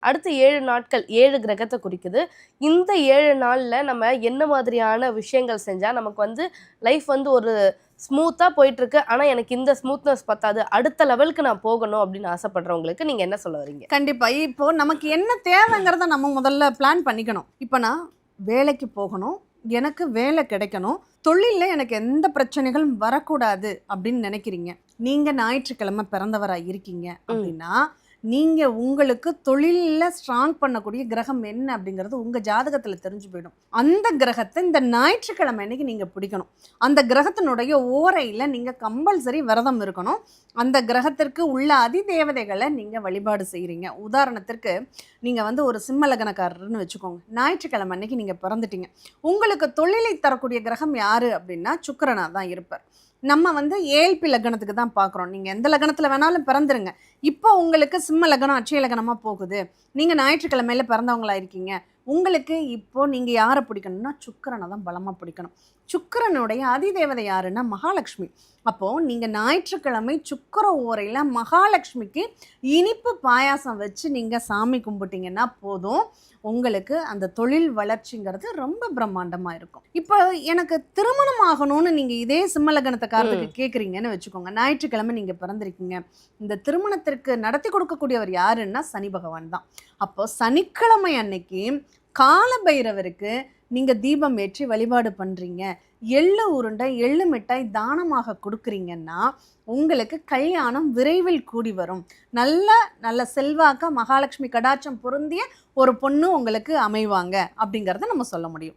அடுத்து ஏழு நாட்கள் ஏழு கிரகத்தை குறிக்குது. இந்த ஏழு நாள்ல நம்ம என்ன மாதிரியான விஷயங்கள் செஞ்சா நமக்கு வந்து லைஃப் வந்து ஒரு ஸ்மூத்தா போயிட்டு இருக்கு ஆனா எனக்கு இந்த ஸ்மூத்னஸ் பத்தாது. அடுத்த லெவலுக்கு நான் போகணும் அப்படின்னு ஆசைப்படுறவங்களுக்கு நீங்க என்ன சொல்ல வரீங்க? கண்டிப்பா. இப்போ நமக்கு என்ன தேவைங்கிறத நம்ம முதல்ல பிளான் பண்ணிக்கணும். இப்போ நான் வேலைக்கு போகணும். எனக்கு வேலை கிடைக்கணும். தொழிலில் எனக்கு எந்த பிரச்சனைகளும் வரக்கூடாது அப்படின்னு நினைக்கிறீங்க. நீங்க ஞாயிற்றுக்கிழமை பிறந்தவரா இருக்கீங்க அப்படின்னா நீங்கள் உங்களுக்கு தொழிலில் ஸ்ட்ராங் பண்ணக்கூடிய கிரகம் என்ன அப்படிங்கிறது உங்கள் ஜாதகத்தில் தெரிஞ்சு போயிடும். அந்த கிரகத்தை இந்த ஞாயிற்றுக்கிழமை அன்னைக்கு நீங்கள் பிடிக்கணும். அந்த கிரகத்தினுடைய ஓரையில் நீங்கள் கம்பல்சரி விரதம் இருக்கணும். அந்த கிரகத்திற்கு உள்ள அதி தேவதைகளை நீங்கள் வழிபாடு செய்கிறீங்க உதாரணத்திற்கு நீங்கள் வந்து ஒரு சிம்மலகனக்காரர்னு வச்சுக்கோங்க. ஞாயிற்றுக்கிழமை அன்னைக்கு நீங்கள் பிறந்துட்டீங்க. உங்களுக்கு தொழிலை தரக்கூடிய கிரகம் யார் அப்படின்னா சுக்கரனாக தான் இருப்பார். நம்ம வந்து ஏழ்பி லக்னத்துக்கு தான் பார்க்குறோம். நீங்கள் எந்த லக்னத்தில் வேணாலும் பிறந்துருங்க. இப்போ உங்களுக்கு சிம்ம லக்னம் அட்சய லக்னமாக போகுது. நீங்கள் ஞாயிற்றுக்கிழமையில பிறந்தவங்களா இருக்கீங்க. உங்களுக்கு இப்போ நீங்கள் யாரை பிடிக்கணும்னா சுக்கிரனை தான் பலமாக பிடிக்கணும். சுக்கிரனுடைய அதிதேவதை யாருன்னா மகாலட்சுமி. அப்போது நீங்கள் ஞாயிற்றுக்கிழமை சுக்கிர ஓரையில் மகாலட்சுமிக்கு இனிப்பு பாயாசம் வச்சு நீங்கள் சாமி கும்பிட்டீங்கன்னா போதும். உங்களுக்கு அந்த தொழில் வளர்ச்சிங்கிறது ரொம்ப பிரம்மாண்டமாக இருக்கும். இப்போ எனக்கு திருமணம் ஆகணும்னு நீங்கள் இதே சிம்மலகனத்துக்காரத்துக்கு கேட்குறீங்கன்னு வச்சுக்கோங்க. ஞாயிற்றுக்கிழமை நீங்கள் பிறந்திருக்கீங்க. இந்த திருமணத்திற்கு நடத்தி கொடுக்கக்கூடியவர் யாருன்னா சனி பகவான் தான். அப்போ சனிக்கிழமை அன்னைக்கு காலபைரவருக்கு நீங்கள் தீபம் ஏற்றி வழிபாடு பண்ணுறீங்க எள்ளு உருண்டை எள்ளு மிட்டாய் தானமாக கொடுக்குறீங்கன்னா உங்களுக்கு கல்யாணம் விரைவில் கூடி வரும். நல்ல நல்ல செல்வாக்க மகாலட்சுமி கடாட்சம் பொருந்திய ஒரு பொண்ணு உங்களுக்கு அமைவாங்க அப்படிங்கிறத நம்ம சொல்ல முடியும்.